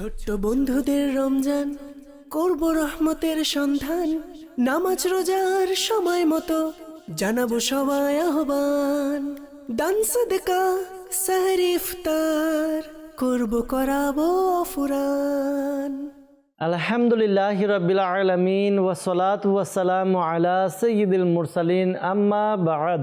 ছোট্ট বন্ধুদের রমজান, করব রহমতের সন্ধান, নামাজ রোজার সময় মতো জানাব সবাই আহ্বান। দান সদকা, সাহরি করব, করাবো ফুরান আলহামদুলিল্লাহ রবিল আলমিন ওসলাত ওয়াসালাম আলা সঈদুল মুরসালিন, আম্মা বাদ।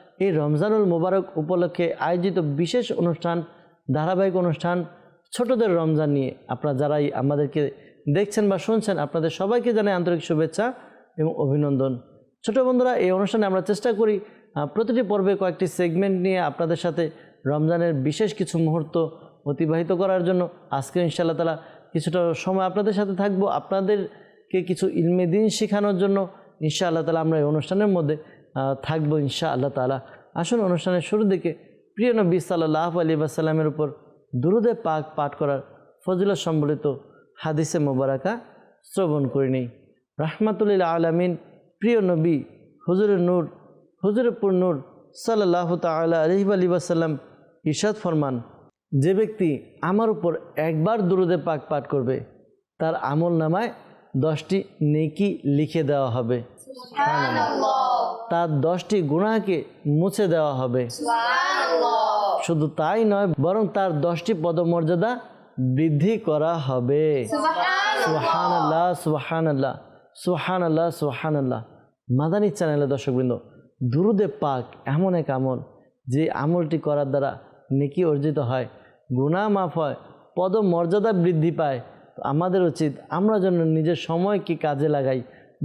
এই রমজানুল মুবারক উপলক্ষে আয়োজিত বিশেষ অনুষ্ঠান, ধারাবাহিক অনুষ্ঠান, ছোটদের রমজান নিয়ে। আপনারা যারাই আমাদেরকে দেখছেন বা শুনছেন, আপনাদের সবাইকে জানাই আন্তরিক শুভেচ্ছা এবং অভিনন্দন। ছোট বন্ধুরা, এই অনুষ্ঠানে আমরা চেষ্টা করি প্রতিটি পর্বে কয়েকটি সেগমেন্ট নিয়ে আপনাদের সাথে রমজানের বিশেষ কিছু মুহূর্ত অতিবাহিত করার জন্য। আজকে ইনশাআল্লাহ তালা কিছুটা সময় আপনাদের সাথে থাকব। আপনাদেরকে কিছু ইলমে দিন শেখানোর জন্য ইনশা আল্লাহ তালা আমরা এই অনুষ্ঠানের মধ্যে থাকব ইনশা আল্লাহ তালা আসুন অনুষ্ঠানের শুরুর দিকে প্রিয় নবী সাল্লাহ আলী বাসাল্লামের উপর দুরুদে পাক পাঠ করার ফজিলত সম্বলিত হাদিসে মোবারকা শ্রবণ করে নেই। রাহমাতুল্লিল আলমিন, প্রিয় নবী, হুজুরের নূর হুজুরপুর নূর সাল্লাহ তালা আলহি আলী বাসাল্লাম ইরশাদ ফরমান, যে ব্যক্তি আমার উপর একবার দুরুদে পাক পাঠ করবে, তার আমল নামায় দশটি নেকি লিখে দেওয়া হবে। তার দশটি গুণাকে মুছে দেওয়া হবে। শুধু তাই নয় বরং তার দশটি পদমর্যাদা বৃদ্ধি করা হবে। সুহান আল্লাহ সুহান আল্লাহ সুহান আল্লাহ সুহান আল্লাহ মাদানী চ্যানেলের দর্শকবৃন্দ দুরুদে পাক এমন এক আমল যে আমলটি করার দ্বারা নেকি অর্জিত হয় গুণা মাফ হয় পদমর্যাদা বৃদ্ধি পায়। আমাদের উচিত আমরা যেন নিজের সময়কে কাজে লাগাই।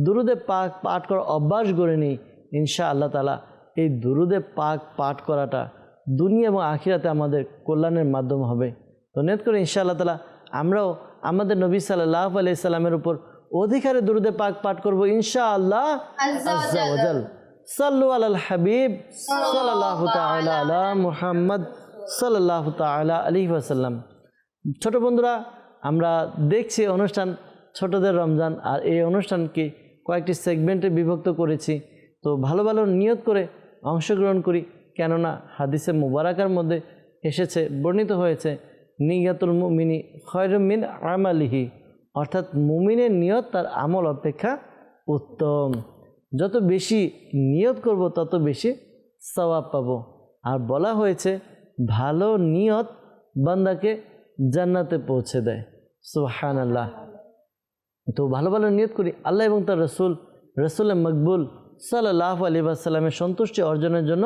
দুরুদে পাক পাঠ করার অভ্যাস গড়ে নিই ইনশা আল্লাহ তালা এই দুরুদে পাক পাঠ করাটা দুনিয়া এবং আখিরাতে আমাদের কল্যাণের মাধ্যম হবে। তো নেত করে ইনশা আল্লাহ তালা আমরাও আমাদের নবী সাল্লাহ আলাই সাল্লামের উপর অধিকারে দুরুদে পাক পাঠ করব ইনশা আল্লাহ সাল্লু আলাল হাবিব। সাল্লাহ তাআলা আলা মুহাম্মদ সাল্লাহ তাআলা আলাইহি ওয়াসাল্লাম। ছোট বন্ধুরা আমরা দেখছি অনুষ্ঠান ছোটদের রমজান আর এই অনুষ্ঠানকে কয়েকটি সেগমেন্টে বিভক্ত করেছি। তো ভালো ভালো নিয়ত করে অংশগ্রহণ করি। কেননা হাদিসে মুবারাকার মধ্যে এসেছে, বর্ণিত হয়েছে নিগাতুল মুমিনি খয়রমিন আমালিহি। অর্থাৎ মুমিনের নিয়ত তার আমল অপেক্ষা উত্তম। যত বেশি নিয়ত করব, তত বেশি সওয়াব পাবো। আর বলা হয়েছে, ভালো নিয়ত বান্দাকে জান্নাতে পৌঁছে দেয়। সুহান আল্লাহ তো ভালো ভালো নিয়ত করি, আল্লাহ এবং তার রসুল, রসুলের মকবুল সাল্লাহ আলী সাল্লামের সন্তুষ্টি অর্জনের জন্য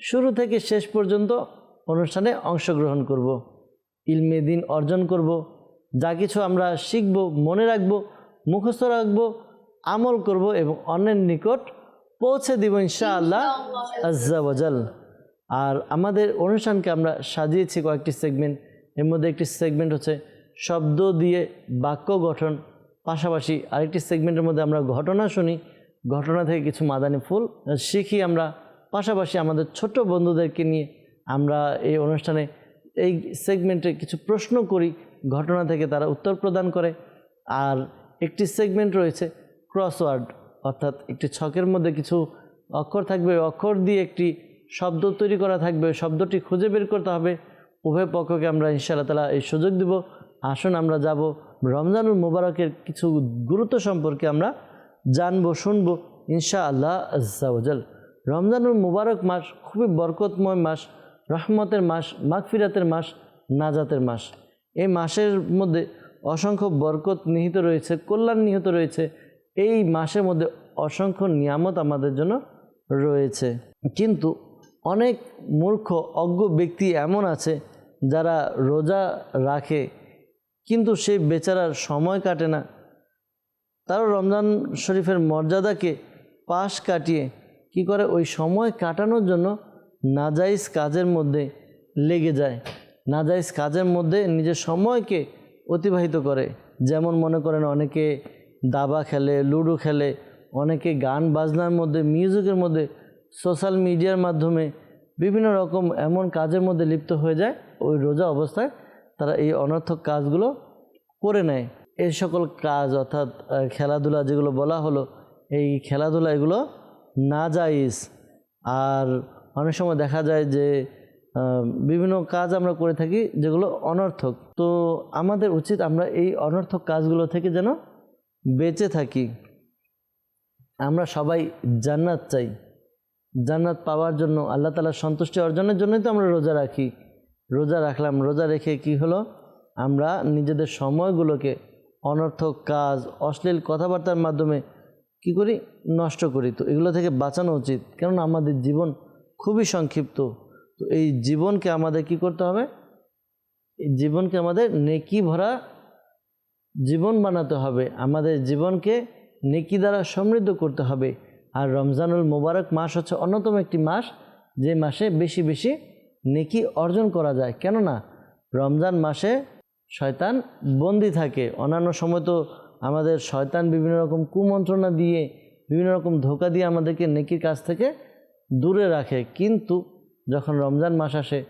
শুরু থেকে শেষ পর্যন্ত অনুষ্ঠানে অংশগ্রহণ করব। ইলমে দিন অর্জন করব। যা কিছু আমরা শিখব, মনে রাখব, মুখস্থ রাখব, আমল করব এবং অন্যের নিকট পৌঁছে দিব ইনশা আল্লাহ আজ্জাওয়াজাল আর আমাদের অনুষ্ঠানকে আমরা সাজিয়েছি কয়েকটি সেগমেন্ট, এর মধ্যে একটি সেগমেন্ট হচ্ছে শব্দ দিয়ে বাক্য গঠন, পাশাপাশি আরেকটি সেগমেন্টের মধ্যে আমরা ঘটনা শুনি ঘটনা থেকে কিছু মাদানি ফুল শিখি আমরা পাশাপাশি আমাদের ছোট বন্ধুদেরকে নিয়ে আমরা এই অনুষ্ঠানে, এই সেগমেন্টে কিছু প্রশ্ন করি, ঘটনা থেকে তারা উত্তর প্রদান করে। আর একটি সেগমেন্ট রয়েছে ক্রসওয়ার্ড অর্থাৎ একটি ছকের মধ্যে কিছু অক্ষর থাকবে অক্ষর দিয়ে একটি শব্দ তৈরি করা থাকবে শব্দটি খুঁজে বের করতে হবে। উভয় পক্ষকে আমরা ইনশাআল্লাহ তালা এই সুযোগ দিব। আসুন আমরা যাব রমজানুল মুবারকের কিছু গুরুত্ব সম্পর্কে আমরা জানব, শুনব ইনশা আল্লাহ আজ্জাওজাল রমজানুল মুবারক মাস খুবই বরকতময় মাস, রহমতের মাস, মাগফিরাতের মাস, নাজাতের মাস। এই মাসের মধ্যে অসংখ্য বরকত নিহিত রয়েছে, কল্যাণ নিহিত রয়েছে। এই মাসের মধ্যে অসংখ্য নিয়ামত আমাদের জন্য রয়েছে। কিন্তু অনেক মূর্খ, অজ্ঞ ব্যক্তি এমন আছে যারা রোজা রাখে, কিন্তু সে বেচারার সময় কাটে না। তারও রমজান শরীফের মর্যাদাকে পাশ কাটিয়ে কি করে ওই সময় কাটানোর জন্য নাজাইজ কাজের মধ্যে লেগে যায়। নাজাইজ কাজের মধ্যে নিজের সময়কে অতিবাহিত করে। যেমন মনে করেন অনেকে দাবা খেলে, লুডো খেলে, অনেকে গান বাজনার মধ্যে, মিউজিকের মধ্যে, সোশ্যাল মিডিয়ার মাধ্যমে বিভিন্ন রকম এমন কাজের মধ্যে লিপ্ত হয়ে যায়। ওই রোজা অবস্থায় তারা এই অনর্থক কাজগুলো করে নেয়। এই সকল কাজ অর্থাৎ খেলাধুলা যেগুলো বলা হলো, এই খেলাধুলা এগুলো না যাইজ আর অনেক সময় দেখা যায় যে বিভিন্ন কাজ আমরা করে থাকি যেগুলো অনর্থক। তো আমাদের উচিত আমরা এই অনর্থক কাজগুলো থেকে যেন বেঁচে থাকি। আমরা সবাই জান্নাত চাই। জান্নাত পাওয়ার জন্য, আল্লাহ তালার সন্তুষ্টি অর্জনের জন্যই তো আমরা রোজা রাখি। রোজা রাখলাম, রোজা রেখে কি হলো? আমরা নিজেদের সময়গুলোকে অনর্থক কাজ, অশ্লীল কথাবার্তার মাধ্যমে কি করি? নষ্ট করি। তো এগুলো থেকে বাঁচানো উচিত। কেননা আমাদের জীবন খুবই সংক্ষিপ্ত। তো এই জীবনকে আমাদের কি করতে হবে? এই জীবনকে আমাদের নেকি ভরা জীবন বানাতে হবে। আমাদের জীবনকে নেকি দ্বারা সমৃদ্ধ করতে হবে। আর রমজানুল মোবারক মাস হচ্ছে অন্যতম একটি মাস। যে মাসে বেশি বেশি নেকি অর্জন করা যায়। কেননা রমজান মাসে শয়তান বন্দি থাকে। অন্যান্য সময় তো আমাদের শয়তান বিভিন্ন রকম কুমন্ত্রণা দিয়ে, বিভিন্ন রকম ধোকা দিয়ে আমাদেরকে নেকির কাছ থেকে দূরে রাখে। কিন্তু যখন রমজান মাস আসে,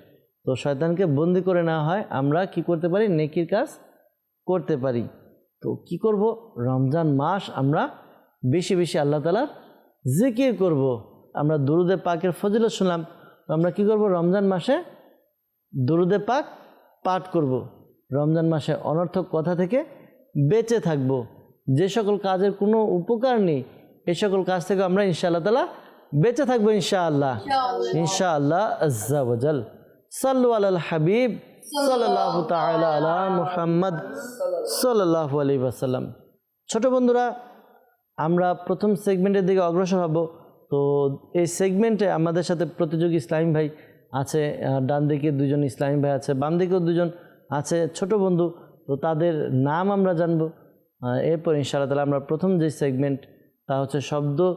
তো শয়তানকে বন্দি করে নেওয়া হয়। আমরা কি করতে পারি? নেকির কাজ করতে পারি। তো কি করব? রমজান মাস আমরা বেশি বেশি আল্লাহ তালার জিকির করব। আমরা দুরুদে পাকের ফজিলত শুনলাম। আমরা কি করব? রমজান মাসে দুরুদে পাক পাঠ করব। রমজান মাসে অনর্থক কথা থেকে বেঁচে থাকব। যে সকল কাজের কোনো উপকার নেই এ সকল কাজ থেকে আমরা ইনশাআল্লাহ তালা বেঁচে থাকব ইনশাআল্লাহ। ইনশাআল্লাহ। আজ্জাবজাল সাল্লু আলাল হাবিব সাল্লাল্লাহু তাআলা আলা মুহাম্মদ সাল্লাল্লাহু আলাইহি ওয়াসাল্লাম। ছোট বন্ধুরা আমরা প্রথম সেগমেন্টের দিকে অগ্রসর হব। তো এই সেগমেন্টে আমাদের সাথে প্রতিযোগী ইসলামী ভাই আছে ডান দিকে দুজন ইসলামী ভাই আছে বাম দিকেও দুজন আছে ছোট বন্ধু তো তাদের নাম আমরা জানব। এরপর ইনশাআল্লাহ তালা আমরা প্রথম যে সেগমেন্ট তা হচ্ছে শব্দ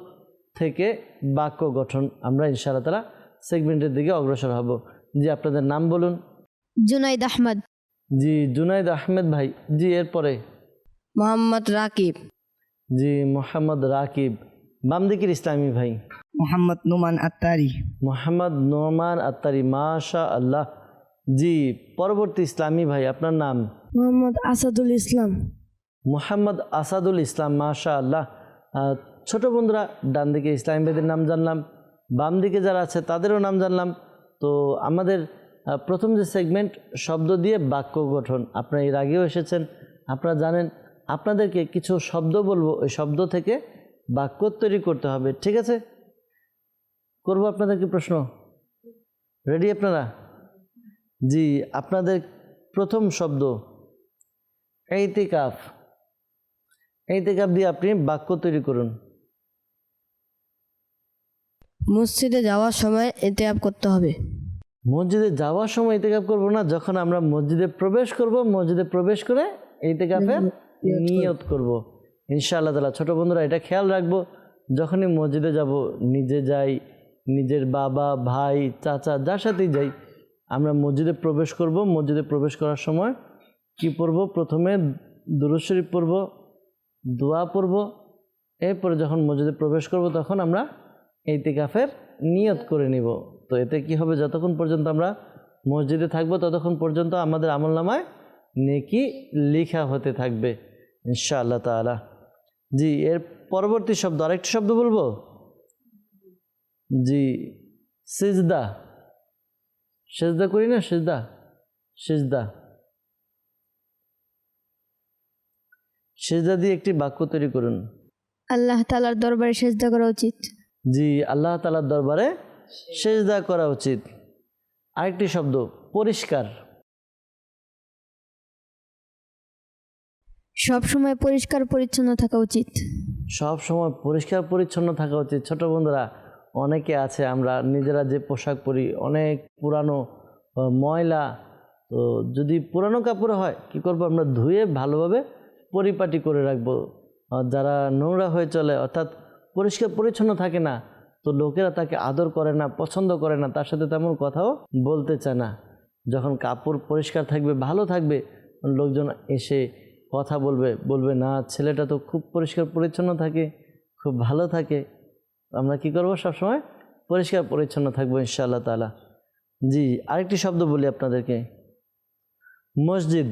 থেকে বাক্য গঠন। আমরা ইনশাআল্লাহ তালা সেগমেন্টের দিকে অগ্রসর হব। জি আপনাদের নাম বলুন। জুনাইদ আহমদ। জি জুনাইদ আহমেদ ভাই। জি এরপরে? মোহাম্মদ রাকিব। জি মোহাম্মদ রাকিব। বাম দিকের ইসলামী ভাই। মোহাম্মদ নোমান আত্তারি। মোহাম্মদ নোমান আত্তারি মাশা আল্লাহ জি পরবর্তী ইসলামী ভাই আপনার নাম? মোহাম্মদ আসাদুল ইসলাম। মোহাম্মদ আসাদুল ইসলাম মাশা আল্লাহ ছোট বন্ধুরা ডান দিকে ইসলামী ভাইদের নাম জানলাম বাম দিকে যারা আছে তাদেরও নাম জানলাম। তো আমাদের প্রথম যে সেগমেন্ট শব্দ দিয়ে বাক্য গঠন আপনারা এর আগেও এসেছেন। আপনারা জানেন আপনাদেরকে কিছু শব্দ বলব ওই শব্দ থেকে বাক্য তৈরি করতে হবে ঠিক আছে? করব আপনাদেরকে প্রশ্ন? রেডি আপনারা? জি আপনাদের প্রথম শব্দ এইতিকাফ এইতিকাফ দিয়ে আপনি বাক্য তৈরি করুন। মসজিদে যাওয়ার সময় এতেয়াব করতে হবে। মসজিদে যাওয়ার সময় ইতিকাফ করব না যখন আমরা মসজিদে প্রবেশ করব মসজিদে প্রবেশ করে ইতিকাফের নিয়ত করব। ইনশাআল্লাহ তালা ছোট বন্ধুরা এটা খেয়াল রাখব যখনই মসজিদে যাব নিজে যাই নিজের বাবা ভাই চাচা যার সাথেই যাই আমরা মসজিদে প্রবেশ করব। মসজিদে প্রবেশ করার সময় কি পড়ব? প্রথমে দুরুদ শরীফ পড়ব, দোয়া পড়ব। এরপরে যখন মসজিদে প্রবেশ করব, তখন আমরা ইতিকাফের নিয়ত করে নিব। তো এতে কি হবে? যতক্ষণ পর্যন্ত আমরা মসজিদে থাকব, ততক্ষণ পর্যন্ত আমাদের আমল নামায় নেকি লেখা হতে থাকবে, ইনশাআল্লাহ তাআলা। জি, এর পরবর্তী শব্দ, আরেকটি শব্দ বলব? জি, সিজদা। সেজদা করি না সেজদা সেজদা। সেজদা দিয়ে একটি বাক্য তৈরি করুন। আল্লাহ তালার দরবারে সেজদা করা উচিত। জি আল্লাহ তালার দরবারে সেজদা করা উচিত। আরেকটি শব্দ পরিষ্কার। সব সময় পরিষ্কার পরিচ্ছন্ন থাকা উচিত। সব সময় পরিষ্কার পরিচ্ছন্ন থাকা উচিত। ছোট বন্ধুরা অনেকে আছে, আমরা নিজেরা যে পোশাক পরি, অনেক পুরানো ময়লা, তো যদি পুরানো কাপড় হয়, কি করব আমরা? ধুয়ে ভালোভাবে পরিপাটি করে রাখব। যারা নোংরা হয়ে চলে, অর্থাৎ পরিষ্কার পরিচ্ছন্ন থাকে না, তো লোকেরা তাকে আদর করে না, পছন্দ করে না, তার সাথে তেমন কথাও বলতে চায় না। যখন কাপড় পরিষ্কার থাকবে, ভালো থাকবে, লোকজন এসে কথা বলবে বলবে, না, ছেলেটা তো খুব পরিষ্কার পরিচ্ছন্ন থাকে, খুব ভালো থাকে। আমরা কি করব সবসময়? পরিষ্কার পরিচ্ছন্ন থাকব ইনশাআল্লাহ তালা জি আরেকটি শব্দ বলি আপনাদেরকে। মসজিদ।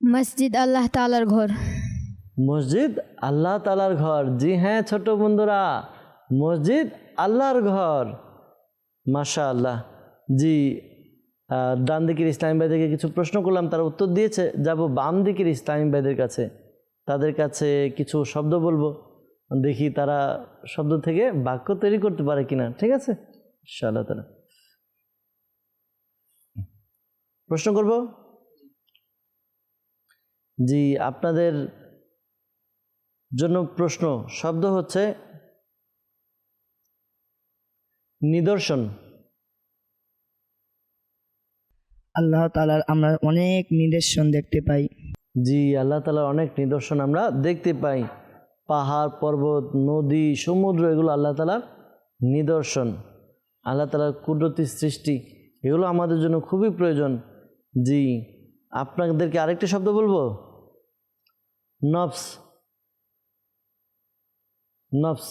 মসজিদ আল্লাহ তালার ঘর। মসজিদ আল্লাহ তালার ঘর। জি হ্যাঁ ছোট বন্ধুরা। মসজিদ আল্লাহর ঘর। মাশা আল্লাহ জি ডান দিকের ইসলামী ভাইদেরকে কিছু প্রশ্ন করলাম, তারা উত্তর দিয়েছে, যাব বাম দিকের ইসলামী ভাইদের কাছে। তাদের কাছে কিছু শব্দ বলব, দেখি তারা শব্দ থেকে বাক্য তৈরি করতে পারে কিনা, ঠিক আছে? ইনশাআল্লাহ তালা প্রশ্ন করব? জি, আপনাদের জন্য প্রশ্ন, শব্দ হচ্ছে নিদর্শন। আল্লাহ তালার আমরা অনেক নিদর্শন দেখতে পাই। জি আল্লাহ তালার অনেক নিদর্শন আমরা দেখতে পাই। পাহাড় পর্বত নদী সমুদ্র এগুলো আল্লাহ তালার নিদর্শন। আল্লাহ তালার কুদরতি সৃষ্টি এগুলো আমাদের জন্য খুবই প্রয়োজন। জি আপনাদেরকে আরেকটি শব্দ বলব? নফস। নফস।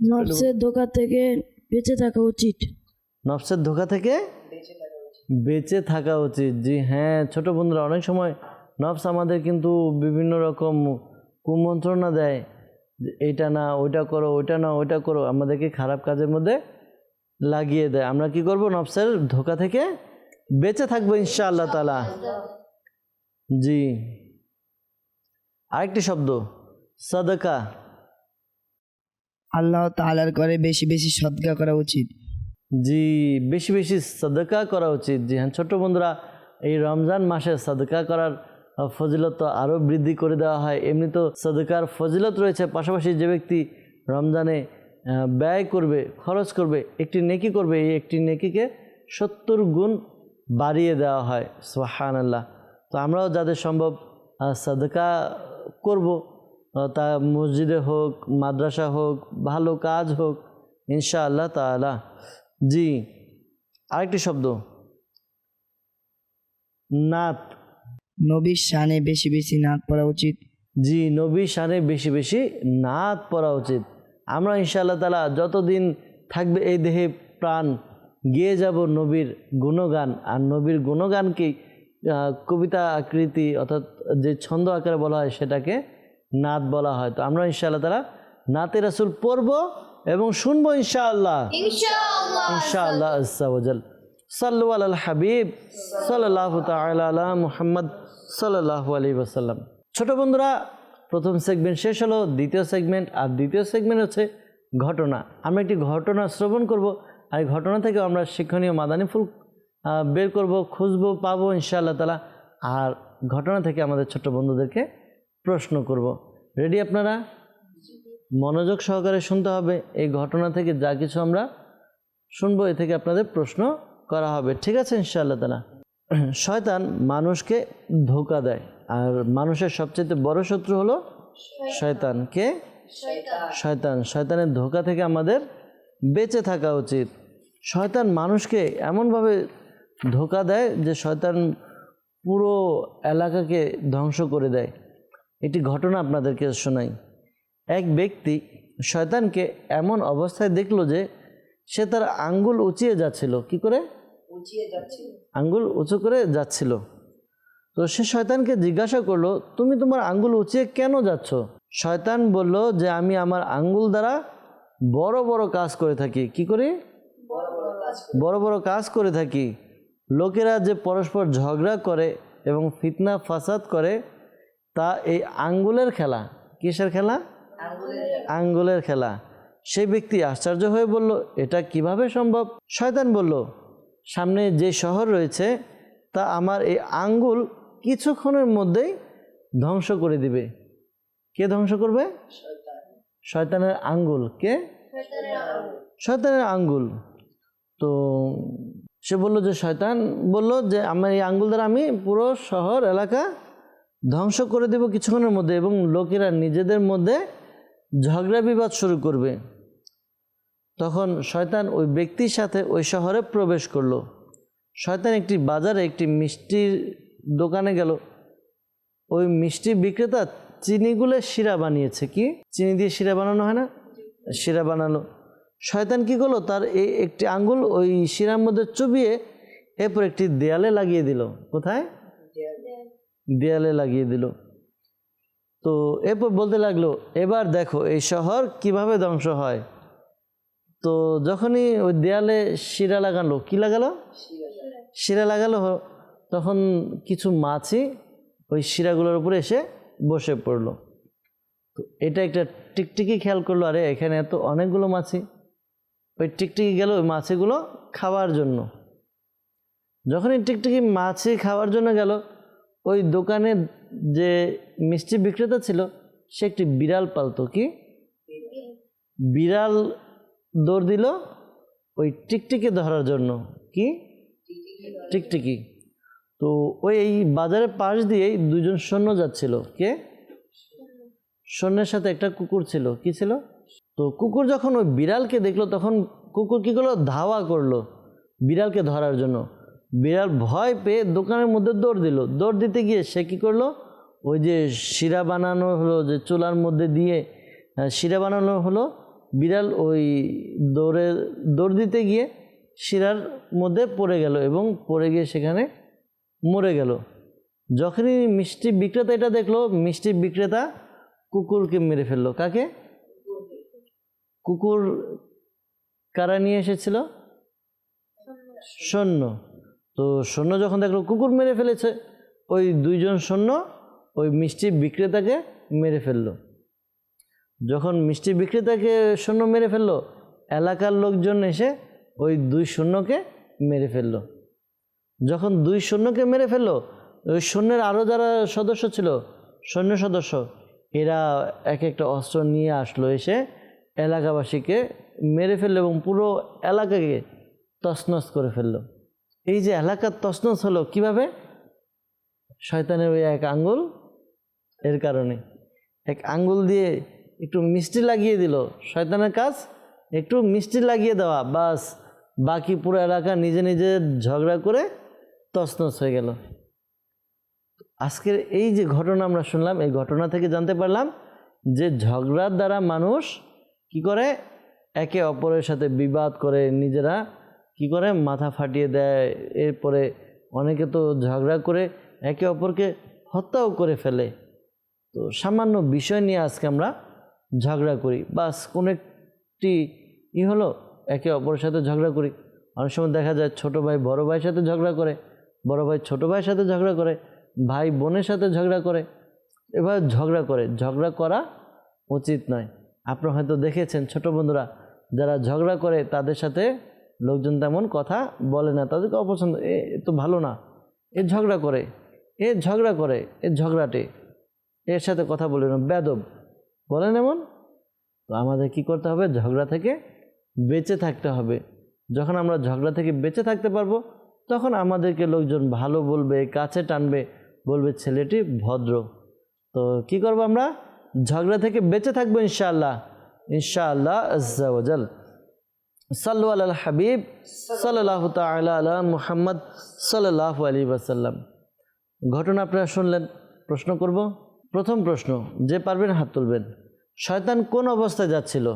নফসের ধোকা থেকে বেঁচে থাকা উচিত। নফসের ধোকা থেকে বেঁচে থাকা উচিত। জি হ্যাঁ ছোট বন্ধুরা, অনেক সময় নফস আমাদের কিন্তু বিভিন্ন রকম কুমন্ত্রণা দেয় এটা না, ওইটা করো, ওইটা না, ওইটা করো। আমাদেরকে খারাপ কাজের মধ্যে লাগিয়ে দেয়। আমরা কি করব? নফসের ধোকা থেকে বেঁচে থাকব ইনশাআল্লাহ তালা জি। আরেকটি শব্দ, সদকা। আল্লাহ তালার করে বেশি বেশি সদকা করা উচিত। জি, বেশি বেশি সদকা করা উচিত। জি হ্যাঁ ছোটো বন্ধুরা, এই রমজান মাসে সদকা করার ফজিলত আরও বৃদ্ধি করে দেওয়া হয়। এমনি তো সদকার ফজিলত রয়েছে, পাশাপাশি যে ব্যক্তি রমজানে ব্যয় করবে, খরচ করবে, একটি নেকি করবে, এই একটি নেকিকে সত্তর গুণ বাড়িয়ে দেওয়া হয়। সোহান আল্লাহ তো আমরাও যাদের সম্ভব সদকা করব তা মসজিদে হোক মাদ্রাসা হোক ভালো কাজ হোক ইনশাআল্লাহ তাআলা। জি আরেকটি শব্দ। নাত। নবীর শানে বেশি বেশি নাক পড়া উচিত। জি নবী শানে বেশি বেশি নাত পড়া উচিত। আমরা ইনশাআল্লাহ তালা যতদিন থাকবে এই দেহে প্রাণ গেয়ে যাব নবীর গুণগান। আর নবীর গুণগানকেই আহ, কবিতা আকৃতি অর্থাৎ যে ছন্দ আকারে বলা হয় সেটাকে নাত বলা হয়। তো আমরা ইনশাআল্লাহ তালা নাতে রাসুল পড়ব এবং শুনব ইনশাআল্লাহ। ইনশাআল্লাহ। আজ্জাওয়াজাল সাল্লু আল হাবিব সাল্লাহ আলা মুহাম্মদ সাল্লাল্লাহু আলাইহি ওয়াসাল্লাম। ছোট বন্ধুরা প্রথম সেগমেন্ট শেষ হলো দ্বিতীয় সেগমেন্ট আর দ্বিতীয় সেগমেন্ট হচ্ছে ঘটনা। আমরা একটি ঘটনা শ্রবণ করব আর ঘটনা থেকে আমরা শিক্ষণীয় মাদানী ফুল বের করব খুঁজবো পাবো ইনশাআল্লাহ তালা আর ঘটনা থেকে আমাদের ছোট বন্ধুদেরকে প্রশ্ন করব। রেডি আপনারা? মনোযোগ সহকারে শুনতে হবে। এই ঘটনা থেকে যা কিছু আমরা শুনব এ থেকে আপনাদের প্রশ্ন করা হবে। ঠিক আছে ইনশাআল্লাহ তালা। শয়তান মানুষকে ধোকা দেয়। আর মানুষের সবচেয়ে বড় শত্রু হলো শয়তান। কে? শয়তান। শয়তানের ধোকা থেকে আমাদের বেঁচে থাকা উচিত। শয়তান মানুষকে এমনভাবে ধোকা দেয় যে শয়তান পুরো এলাকাকে ধ্বংস করে দেয়। একটি ঘটনা আপনাদেরকে শোনাই। এক ব্যক্তি শয়তানকে এমন অবস্থায় দেখল যে সে তার আঙ্গুল উঁচিয়ে যাচ্ছিল। কি করে? আঙ্গুল উঁচু করে যাচ্ছিল। তো সে শয়তানকে জিজ্ঞাসা করল তুমি তোমার আঙ্গুল উঁচিয়ে কেন যাচ্ছ? শয়তান বলল যে আমি আমার আঙ্গুল দ্বারা বড় বড় কাজ করে থাকি। কি করি বড় বড় কাজ করে থাকি। লোকেরা যে পরস্পর ঝগড়া করে এবং ফিতনা ফাসাদ করে তা এই আঙ্গুলের খেলা, কিসের খেলা? আঙ্গুলের খেলা। সেই ব্যক্তি আশ্চর্য হয়ে বলল, এটা কীভাবে সম্ভব? শয়তান বলল, সামনে যে শহর রয়েছে, তা আমার এই আঙ্গুল কিছুক্ষণের মধ্যেই ধ্বংস করে দিবে। কে ধ্বংস করবে? শয়তানের আঙ্গুল। কে? শয়তানের আঙ্গুল। তো সে বলল যে, শয়তান বলল যে, আমার এই আঙ্গুল দ্বারা আমি পুরো শহর, এলাকা ধ্বংস করে দেব কিছুক্ষণের মধ্যে এবং লোকেরা নিজেদের মধ্যে ঝগড়া বিবাদ শুরু করবে। তখন শয়তান ওই ব্যক্তির সাথে ওই শহরে প্রবেশ করল। শয়তান একটি বাজারে একটি মিষ্টির দোকানে গেল। ওই মিষ্টি বিক্রেতা চিনিগুলো শিরা বানিয়েছে। কি? চিনি দিয়ে শিরা বানানো হয় না? শিরা বানালো। শয়তান কি করল? তার এই একটি আঙ্গুল ওই শিরার মধ্যে চুবিয়ে এরপর একটি দেয়ালে লাগিয়ে দিল। কোথায়? দেয়ালে লাগিয়ে দিল। তো এরপর বলতে লাগল, এবার দেখো, এই শহর কীভাবে ধ্বংস হয়? তো যখনই ওই দেয়ালে শিরা লাগালো, কি লাগালো? শিরা লাগালো, তখন কিছু মাছি ওই শিরাগুলোর উপরে এসে বসে পড়ল। তো এটা একটা টিকটিকি খেয়াল করল, আরে, এখানে এত অনেকগুলো মাছি। ওই টিকটিকি গেল ওই মাছিগুলো খাওয়ার জন্য। যখনই টিকটিকি মাছি খাওয়ার জন্য গেল ওই দোকানে যে মিষ্টি বিক্রেতা ছিল, সে একটি বিড়াল পালতো, কি? বিড়াল দৌড় দিল ওই টিকটিকি ধরার জন্য, কি? টিকটিকি। তো ওই এই বাজারের পাশ দিয়েই দুজন সৈন্য যাচ্ছিল, কে? সৈন্যের সাথে একটা কুকুর ছিল, কি ছিল? তো কুকুর যখন ওই বিড়ালকে দেখল, তখন কুকুর কী করল? ধাওয়া করল বিড়ালকে ধরার জন্য। বিড়াল ভয় পেয়ে দোকানের মধ্যে দৌড় দিল। দৌড় দিতে গিয়ে সে কী করল? ওই যে শিরা বানানো হলো, যে চুলার মধ্যে দিয়ে শিরা বানানো হলো। বিড়াল ওই দৌড়ে, দৌড় দিতে গিয়ে শিরার মধ্যে পড়ে গেল এবং পড়ে গিয়ে সেখানে মরে গেল। যখনই মিষ্টি বিক্রেতা এটা দেখল, মিষ্টি বিক্রেতা কুকুরকে মেরে ফেলল। কাকে? কুকুর কারা নিয়ে এসেছিল? সৈন্য। তো সৈন্য যখন দেখল কুকুর মেরে ফেলেছে, ওই দুইজন সৈন্য ওই মিষ্টি বিক্রেতাকে মেরে ফেলল। যখন মিষ্টি বিক্রেতাকে সৈন্য মেরে ফেলল, এলাকার লোকজন এসে ওই দুই সৈন্যকে মেরে ফেলল। যখন দুই সৈন্যকে মেরে ফেলল, ওই সৈন্যের আরও যারা সদস্য ছিল, সৈন্য সদস্য, এরা এক একটা অস্ত্র নিয়ে আসলো এসে এলাকাবাসীকে মেরে ফেলল এবং পুরো এলাকাকে তছনছ করে ফেলল। এই যে এলাকার তছনছ হলো কীভাবে? শয়তানের ওই এক আঙ্গুল, এর কারণে। এক আঙ্গুল দিয়ে একটু মিষ্টি লাগিয়ে দিল। শয়তানের কাজ, একটু মিষ্টি লাগিয়ে দেওয়া, বাস। বাকি পুরো এলাকা নিজে নিজে ঝগড়া করে তছনছ হয়ে গেল। আজকের এই যে ঘটনা আমরা শুনলাম, এই ঘটনা থেকে জানতে পারলাম যে ঝগড়ার দ্বারা মানুষ কি করে? একে অপরের সাথে বিবাদ করে নিজেরা কি করে? মাথা ফাটিয়ে দেয়। এরপরে অনেকে তো ঝগড়া করে একে অপরকে হত্যাও করে ফেলে। তো সামান্য বিষয় নিয়ে আজকে আমরা ঝগড়া করি। বাস কোনো একটি ই হলো, একে অপরের সাথে ঝগড়া করি। অনেক সময় দেখা যায় ছোট ভাই বড় ভাইয়ের সাথে ঝগড়া করে, বড় ভাই ছোট ভাইয়ের সাথে ঝগড়া করে, ভাই বোনের সাথে ঝগড়া করে। এবার ঝগড়া করে। ঝগড়া করা উচিত নয়। আপনারা হয়তো দেখেছেন ছোট বন্ধুরা, যারা ঝগড়া করে তাদের সাথে লোকজন তেমন কথা বলে না, তাদেরকে অপছন্দ। এ তো ভালো না। এ ঝগড়া করে, এ ঝগড়া করে, এ ঝগড়াটে। এর সাথে কথা বলে না বেদব বলেন এমন? তো আমাদের কি করতে হবে? ঝগড়া থেকে বেঁচে থাকতে হবে। যখন আমরা ঝগড়া থেকে বেঁচে থাকতে পারব, তখন আমাদেরকে লোকজন ভালো বলবে, কাছে টানবে, বলবে, ছেলেটি ভদ্র। তো কি করব আমরা? ঝগড়া থেকে বেঁচে থাকব ইনশাআল্লাহ। ইনশাআল্লাহ আজ্জাওয়াজাল সাল্লু আল হাবিব সাল্লাহ তালা মুহাম্মদ সাল্লাহ আলী ওয়াসাল্লাম। ঘটনা আপনারা শুনলেন প্রশ্ন করব। প্রথম প্রশ্ন যে পারবেন হাত তুলবেন। শয়তান কোন অবস্থায় যাচ্ছিল?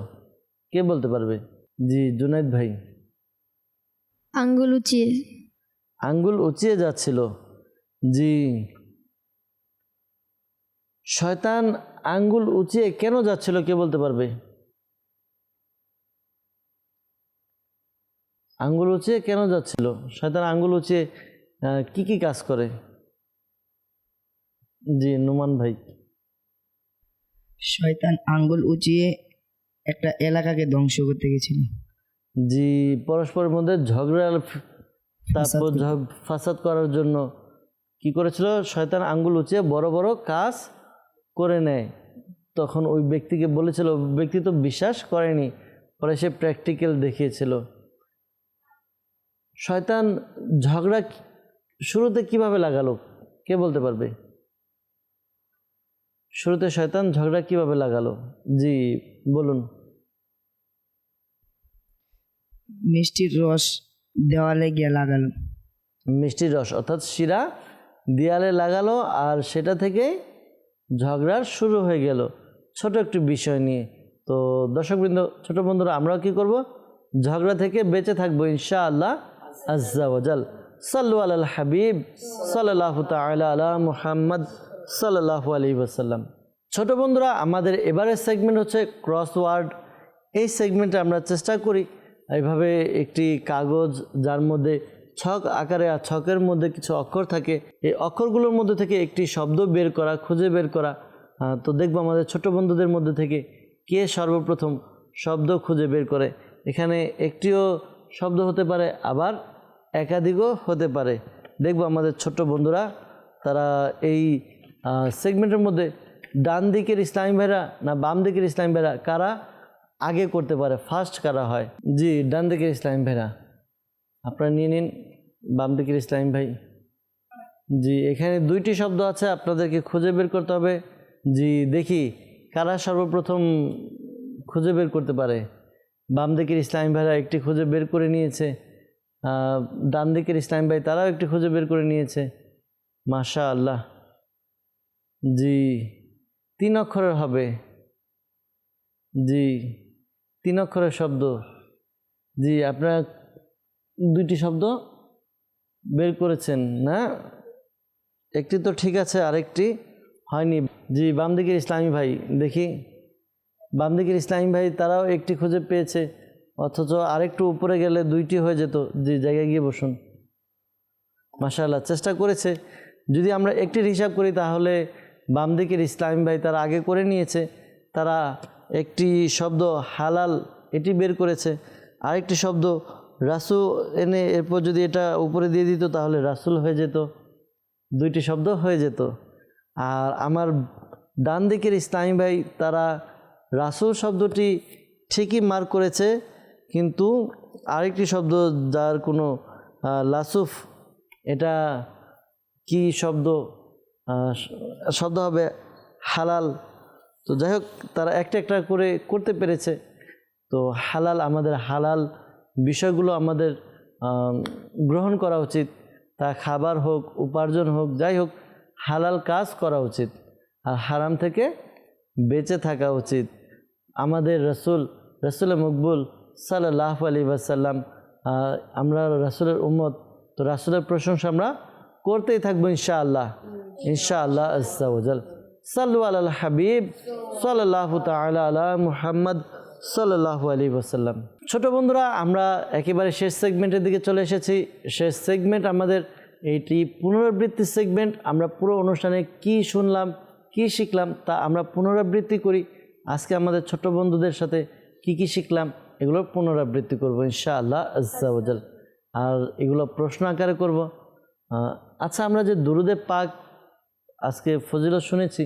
কে বলতে পারবে? জি জুনাইদ ভাই। আঙ্গুল উঁচিয়ে। আঙ্গুল উঁচিয়ে যাচ্ছিল। জি। শয়তান আঙ্গুল উঁচিয়ে কেন যাচ্ছিল কে বলতে পারবে? আঙ্গুল উঁচিয়ে কেন যাচ্ছিল? শয়তান আঙ্গুল উঁচিয়ে কি কি কাজ করে? জি নুমান ভাই। শয়তান আঙ্গুল উঁচিয়ে একটা এলাকাকে ধ্বংস করতে গেছিল। জি পরস্পরের মধ্যে ঝগড়া তারপর ফাসাদ করার জন্য কি করেছিল? শয়তান আঙ্গুল উঁচিয়ে বড় বড় কাজ করে নেয়। তখন ওই ব্যক্তিকে বলেছিল ব্যক্তি তো বিশ্বাস করেনি। পরে সে প্র্যাকটিক্যাল দেখিয়েছিল। শয়তান ঝগড়া শুরুতে কীভাবে লাগালো? কে বলতে পারবে? শুরুতে শয়তান ঝগড়া কীভাবে লাগালো? জি বলুন। মিষ্টির রস দেওয়ালে গিয়ে লাগালো। মিষ্টির রস অর্থাৎ শিরা দেয়ালে লাগালো আর সেটা থেকেই ঝগড়ার শুরু হয়ে গেল। ছোট একটি বিষয় নিয়ে। তো দর্শকবৃন্দ ছোট বন্ধুরা আমরাও কি করব? ঝগড়া থেকে বেঁচে থাকব ইনশা আল্লাহ আজ্জাওয়াজাল সাল্লু আল হাবিব সাল্লাহ তালা মুহাম্মদ সাল্লাহ আলী ওসাল্লাম ছোট বন্ধুরা, আমাদের এবারের সেগমেন্ট হচ্ছে ক্রসওয়ার্ড এই সেগমেন্টে আমরা চেষ্টা করি এইভাবে একটি কাগজ যার মধ্যে ছক আকারে আর ছকের মধ্যে কিছু অক্ষর থাকে, এই অক্ষরগুলোর মধ্যে থেকে একটি শব্দ বের করা, খুঁজে বের করা। তো দেখব আমাদের ছোট বন্ধুদের মধ্যে থেকে কে সর্বপ্রথম শব্দ খুঁজে বের করে। এখানে একটিও শব্দ হতে পারে, আবার একাধিকও হতে পারে। দেখব আমাদের ছোট্ট বন্ধুরা, তারা এই সেগমেন্টের মধ্যে ডান দিকের ইসলামী ভাইরা না বাম দিকের ইসলামী ভাইরা কারা আগে করতে পারে ফার্স্ট কারা হয়? জি, ডান দিকের ইসলামী ভাইরা। আপনারা নিয়ে নিন, বাম দিকের ইসলামী ভাই। জি, এখানে দুইটি শব্দ আছে, আপনাদেরকে খুঁজে বের করতে হবে। জি, দেখি, কারা সর্বপ্রথম খুঁজে বের করতে পারে? বাম দিকের ইসলামী ভাইরা একটি খুঁজে বের করে নিয়েছে ডান দিকের ইসলামী ভাই তারাও একটি খুঁজে বের করে নিয়েছে। মাশা আল্লাহ জি, তিন অক্ষরের হবে। জি, তিন অক্ষরের শব্দ। জি, আপনারা দুইটি শব্দ বের করেছেন, না? একটি তো ঠিক আছে, আরেকটি হয়নি। জি বাম দিকের ইসলামী ভাই, দেখি। বাম দিকের ইসলামী ভাই তারাও একটি খুঁজে পেয়েছে, অথচ আরেকটু উপরে গেলে দুইটি হয়ে যেত জি জায়গায় গিয়ে বসুন। মাশাআল্লাহ, চেষ্টা করেছে। যদি আমরা একটির হিসাব করি, তাহলে বাম দিকের ইসলামী ভাই তারা আগে করে নিয়েছে। তারা একটি শব্দ হালাল, এটি বের করেছে। আরেকটি শব্দ রাসু এনে এরপর যদি এটা উপরে দিয়ে দিত, তাহলে রাসুল হয়ে যেত। দুইটি শব্দ হয়ে যেত। আর আমার ডান দিকের ইসলামী ভাই তারা রাসুল শব্দটি ঠিকই মার করেছে, কিন্তু আরেকটি শব্দ যার কোনো লাসুফ, এটা কি শব্দ শব্দ হবে হালাল। তো যাই হোক, তারা একটা একটা করে করতে পেরেছে। তো হালাল আমাদের হালাল বিষয়গুলো আমাদের গ্রহণ করা উচিত। তা খাবার হোক, উপার্জন হোক, যাই হোক, হালাল কাজ করা উচিত। আর হারাম থেকে বেঁচে থাকা উচিত। আমাদের রসুল রসুল মকবুল সাল্লাহ আলী বাসাল্লাম আমরা রসুলের উম্মত, তো রাসুলের প্রশংসা আমরা করতেই থাকব ইনশাআল্লাহ। ইনশাআল্লাহ আজ্জাওজাল সাল্লু আল হাবিব সাল্লাহ তালা মুহাম্মদ সাল্লাহু আলী ওসাল্লাম ছোট বন্ধুরা, আমরা একেবারে শেষ সেগমেন্টের দিকে চলে এসেছি। শেষ সেগমেন্ট আমাদের এইটি পুনরাবৃত্তি সেগমেন্ট। আমরা পুরো অনুষ্ঠানে কি শুনলাম, কি শিখলাম, তা আমরা পুনরাবৃত্তি করি। আজকে আমাদের ছোট বন্ধুদের সাথে কি কি শিখলাম, এগুলো পুনরাবৃত্তি করব ইনশাআল্লাহ আজ্জাওজাল আর এগুলো প্রশ্ন আকারে করব। আচ্ছা আমরা যে দুরুদে পাক আজকে ফজিলত শুনেছি,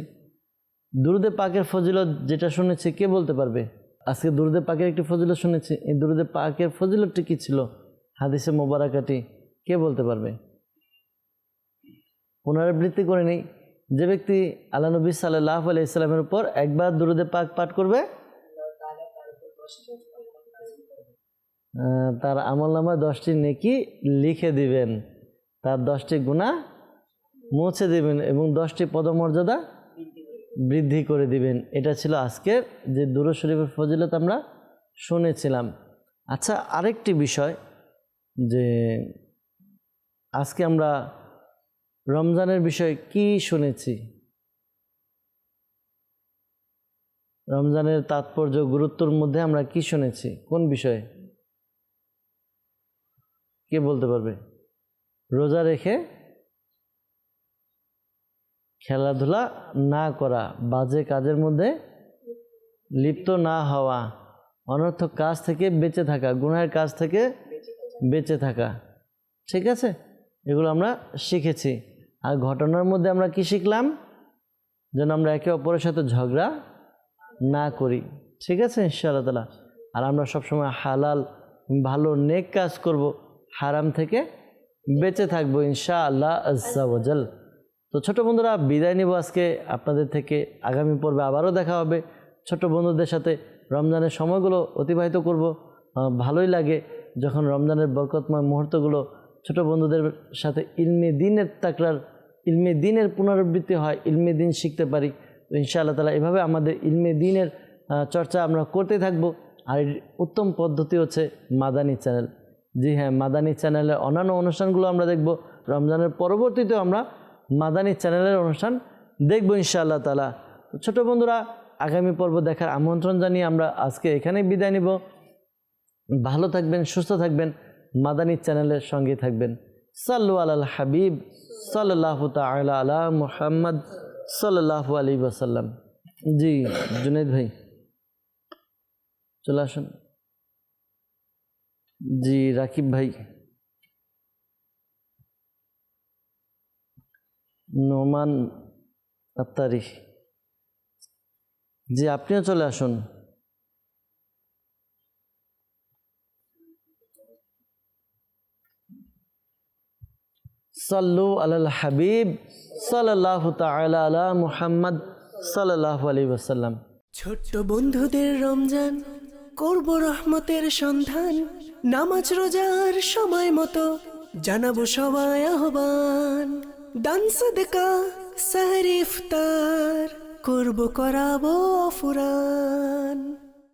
দুরুদে পাকের ফজিলত যেটা শুনেছি, কে বলতে পারবে? আজকে দুরুদে পাকের একটি ফজিলত শুনেছি, এই দুরুদে পাকের ফজিলতটি কী ছিল? হাদিসে মোবারকাটি, কে বলতে পারবে? পুনরাবৃত্তি করে নেই। যে ব্যক্তি আল্লাহ নবী সাল্লাহ আলি ইসলামের উপর একবার দুরুদে পাক পাঠ করবে তার আমল নামায় দশটি নেকি লিখে দিবেন। তার দশটি গুণা মুছে দিবেন এবং দশটি পদমর্যাদা বৃদ্ধি করে দিবেন। এটা ছিল আজকের যে দুরু শরীফের ফজিলত আমরা শুনেছিলাম। আচ্ছা আরেকটি বিষয় যে আজকে আমরা রমজানের বিষয়ে কি শুনেছি? রমজানের তাৎপর্য, গুরুত্বর মধ্যে আমরা কি শুনেছি? কোন বিষয়ে? কে বলতে পারবে? রোজা রেখে খেলাধুলা না করা, বাজে কাজের মধ্যে লিপ্ত না হওয়া, অনর্থক কাজ থেকে বেঁচে থাকা, গুনাহের কাজ থেকে বেঁচে থাকা, ঠিক আছে? এগুলো আমরা শিখেছি। আর ঘটনার মধ্যে আমরা কি শিখলাম? যেন আমরা একে অপরের সাথে ঝগড়া না করি। ঠিক আছে? ইনশাআল্লাহ তালা আর আমরা সবসময় হালাল, ভালো, নেক কাজ করব, হারাম থেকে বেঁচে থাকব ইনশা আল্লাহ আজ্জাওয়াজাল তো ছোট বন্ধুরা, বিদায় নিব আজকে আপনাদের থেকে। আগামী পর্বে আবারও দেখা হবে। ছোট বন্ধুদের সাথে রমজানের সময়গুলো অতিবাহিত করব। ভালোই লাগে যখন রমজানের বরকতময় মুহূর্তগুলো ছোট বন্ধুদের সাথে ইলমে দিনের তাকরার ইলমে দিনের পুনরাবৃত্তি হয়, ইলমে দিন শিখতে পারি। তো ইনশাআল্লাহ তালা এভাবে আমাদের ইলমে দিনের চর্চা আমরা করতে থাকব। আর উত্তম পদ্ধতি হচ্ছে মাদানী চ্যানেল। জি হ্যাঁ মাদানী চ্যানেলের অন্যান্য অনুষ্ঠানগুলো আমরা দেখব। রমজানের পরবর্তীতেও আমরা মাদানী চ্যানেলের অনুষ্ঠান দেখব ইনশাআল্লাহ তালা ছোটো বন্ধুরা, আগামী পর্ব দেখার আমন্ত্রণ জানিয়ে আমরা আজকে এখানেই বিদায় নিব। ভালো থাকবেন, সুস্থ থাকবেন, মাদানী চ্যানেলের সঙ্গে থাকবেন। সাল্লু আল হাবিব সাল্লাহ তালা আলা মুহাম্মদ সাল্লাহ আলী ওসাল্লাম জি জুনেদ ভাই, চলে আসুন। জি, রাকিব ভাই। নোমান আত্তারি। জি, আপনিও চলে আসুন। সাল্লু আলাল হাবিব সাল্লাহ তালা আলা মুহাম্মদ সাল্লাহ আলী ওসাল্লাম ছোট্ট বন্ধুদের রমজান, করব রহমতের সন্ধান, নামাজ রোজার সময় মতো জানাব সবাই আহ্বান। দান সদকা, সাহরি ইফতার, করব করাবো ফুরান